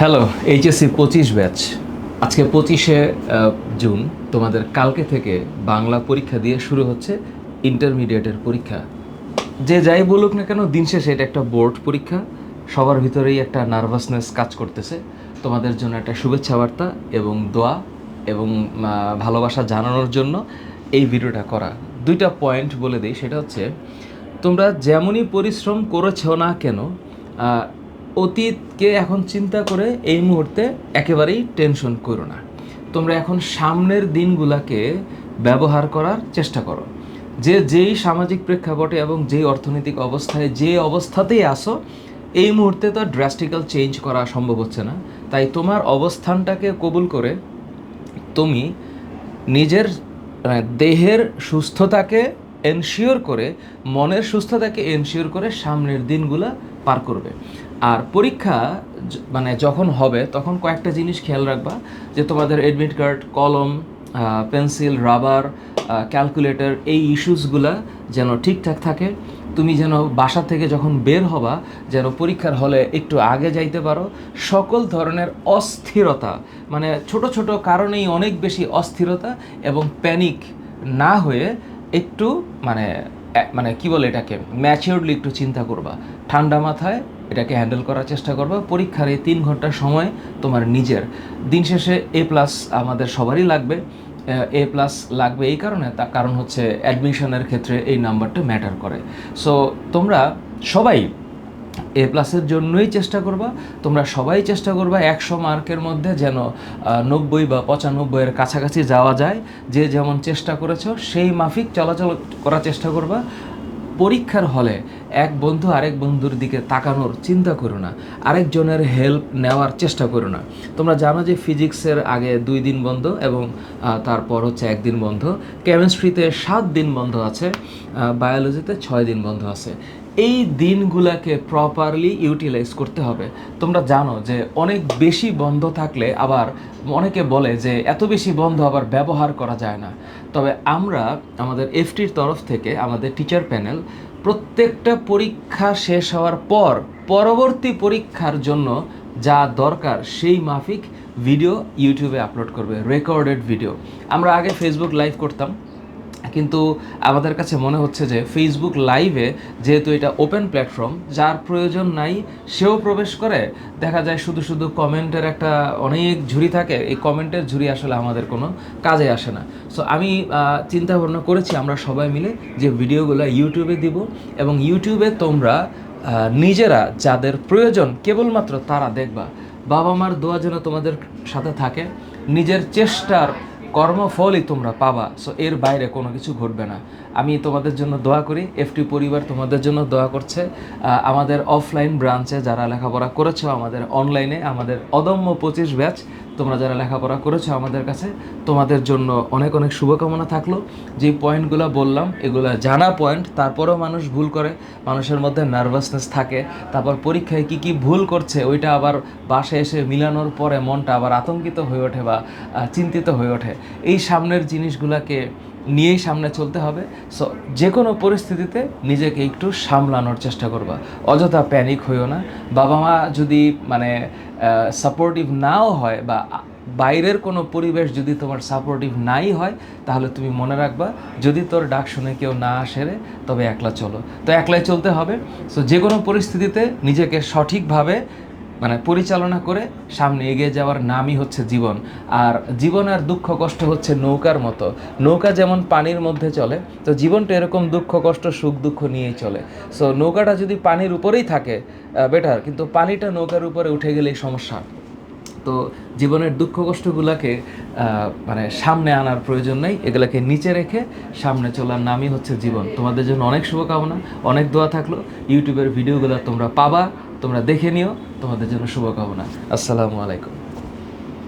Hello HSC পঁচিশ batch আজকে পঁচিশে জুন তোমাদের কালকে থেকে বাংলা পরীক্ষা দিয়ে শুরু হচ্ছে ইন্টারমিডিয়েটের পরীক্ষা। যে যাই বলুক না কেন, দিন শেষে এটা একটা বোর্ড পরীক্ষা। সবার ভিতরেই একটা নার্ভাসনেস কাজ করতেছে। তোমাদের জন্য একটা শুভেচ্ছা বার্তা এবং দোয়া এবং ভালোবাসা জানানোর জন্য এই ভিডিওটা করা। দুইটা পয়েন্ট বলে দিই, সেটা হচ্ছে তোমরা যেমনই পরিশ্রম করেছ না কেন অতীতকে এখন চিন্তা করে এই মুহূর্তে একেবারেই টেনশন করো না। তোমরা এখন সামনের দিনগুলাকে ব্যবহার করার চেষ্টা করো। যে যেই সামাজিক প্রেক্ষাপটে এবং যেই অর্থনৈতিক অবস্থায় যে অবস্থাতেই আসো এই মুহূর্তে তো ড্রাস্টিক্যাল চেঞ্জ করা সম্ভব হচ্ছে না। তাই তোমার অবস্থানটাকে কবুল করে তুমি নিজের মানে, দেহের সুস্থতাকে এনশিওর করে মনের সুস্থতাকে এনশিওর করে সামনের দিনগুলা পার করবে। আর পরীক্ষা মানে যখন হবে, তখন কয়েকটা জিনিস খেয়াল রাখবা, যে তোমাদের অ্যাডমিট কার্ড কলম পেন্সিল রাবার ক্যালকুলেটর এই ইস্যুসগুলা যেন ঠিকঠাক থাকে। তুমি যেন বাসা থেকে যখন বের হবা, যেন পরীক্ষার হলে একটু আগে যাইতে পারো। সকল ধরনের অস্থিরতা মানে ছোট ছোট কারণেই অনেক বেশি অস্থিরতা এবং প্যানিক না হয়ে একটু মানে মানে কি বলে এটাকে? ম্যাচিওরলি একটু চিন্তা করবা। ঠান্ডা মাথায় এটাকে হ্যান্ডেল করার চেষ্টা করবা। পরীক্ষার এই তিন ঘণ্টা সময় তোমার নিজের। দিন শেষে এ প্লাস আমাদের সবারই লাগবে। এ প্লাস লাগবে এই কারণে। তার কারণ হচ্ছে অ্যাডমিশনের ক্ষেত্রে এই নাম্বারটা ম্যাটার করে। সো তোমরা সবাই এ প্লাসের জন্যই চেষ্টা করবা। তোমরা সবাই চেষ্টা করবা একশো মার্কের মধ্যে যেন নব্বই বা পঁচানব্বইয়ের কাছাকাছি যাওয়া যায়। যে যেমন চেষ্টা করেছ, সেই মাফিক চলাচল করার চেষ্টা করবা। পরীক্ষার হলে এক বন্ধু আরেক বন্ধুর দিকে তাকানোর চিন্তা করো না। আরেকজনের হেল্প নেওয়ার চেষ্টা করো না। তোমরা জানো যে ফিজিক্সের আগে দুই দিন বন্ধ এবং তারপর হচ্ছে একদিন বন্ধ। কেমিস্ট্রিতে সাত দিন বন্ধ আছে বায়োলজিতে ছয় দিন বন্ধ আছে। এই দিনগুলাকে প্রপারলি ইউটিলাইজ করতে হবে। তোমরা জানো যে অনেক বেশি বন্ধ থাকলে আবার অনেকে বলে যে এত বেশি বন্ধ আবার ব্যবহার করা যায় না। তবে আমরা, আমাদের এফটির তরফ থেকে আমাদের টিচার প্যানেল প্রত্যেকটা পরীক্ষা শেষ হওয়ার পর পরবর্তী পরীক্ষার জন্য যা দরকার সেই মাফিক ভিডিও ইউটিউবে আপলোড করবে রেকর্ডেড ভিডিও আমরা আগে ফেসবুক লাইভ করতাম। কিন্তু আমাদের কাছে মনে হচ্ছে যে ফেসবুক লাইভে যেহেতু এটা ওপেন প্ল্যাটফর্ম যার প্রয়োজন নাই, সেও প্রবেশ করে। দেখা যায় শুধু শুধু কমেন্টের একটা অনেক ঝুড়ি থাকে, এই কমেন্টের ঝুড়ি আসলে আমাদের কোনো কাজে আসে না। সো আমি চিন্তা ভাবনা করেছি আমরা সবাই মিলে যে ভিডিওগুলো ইউটিউবে দিব এবং ইউটিউবে তোমরা নিজেরা যাদের প্রয়োজন, কেবলমাত্র তারা দেখবা। বাবা মার দোয়া যেন তোমাদের সাথে থাকে। নিজের চেষ্টার কর্মফলই তোমরা পাবা সো এর বাইরে কোনো কিছু ঘটবে না। আমি তোমাদের জন্য দোয়া করি এফটি পরিবার তোমাদের জন্য দোয়া করছে। আমাদের অফলাইন ব্রাঞ্চে যারা লেখাপড়া করেছ, আমাদের অনলাইনে আমাদের অদম্য পঁচিশ ব্যাচ তোমরা যারা লেখাপড়া করেছ আমাদের কাছে, তোমাদের জন্য অনেক অনেক শুভকামনা থাকল। যে পয়েন্টগুলো বললাম, এগুলো জানা পয়েন্ট, তারপরেও মানুষ ভুল করে, মানুষের মধ্যে নার্ভাসনেস থাকে। তারপর পরীক্ষায় কি কি ভুল করছে, ওইটা আবার বাসে এসে মিলানোর পরে মনটা আবার আতঙ্কিত হয়ে ওঠে বা চিন্তিত হয়ে ওঠে। এই সামনের জিনিসগুলোকে নিয়েই সামনে চলতে হবে। সো যে কোনো পরিস্থিতিতে নিজেকে একটু সামলানোর চেষ্টা করবা। অযথা প্যানিক হইও না। বাবা মা যদি মানে সাপোর্টিভ নাও হয় বা বাইরের কোনো পরিবেশ যদি তোমার সাপোর্টিভ নাই হয়, তাহলে তুমি মনে রাখবা, যদি তোর ডাক শুনে কেউ না আসে রে তবে একলা চলো। তো একলাই চলতে হবে। সো যে কোনো পরিস্থিতিতে নিজেকে সঠিকভাবে মানে পরিচালনা করে সামনে এগিয়ে যাওয়ার নামই হচ্ছে জীবন। আর জীবন আর দুঃখ কষ্ট হচ্ছে নৌকার মতো। নৌকা যেমন পানির মধ্যে চলে, তো জীবনটা এরকম দুঃখ, কষ্ট, সুখ, দুঃখ নিয়েই চলে। সো নৌকাটা যদি পানির উপরেই থাকে বেটার কিন্তু পানিটা নৌকার উপরে উঠে গেলেই সমস্যা। তো জীবনের দুঃখ, কষ্টগুলোকে মানে সামনে আনার প্রয়োজন নেই, এগুলোকে নিচে রেখে সামনে চলার নামই হচ্ছে জীবন। তোমাদের জন্য অনেক শুভকামনা, অনেক দোয়া থাকল। ইউটিউবের ভিডিওগুলো তোমরা পাবা। তোমরা দেখে নিও। তোমাদের জন্য শুভকামনা। আসসালামু আলাইকুম।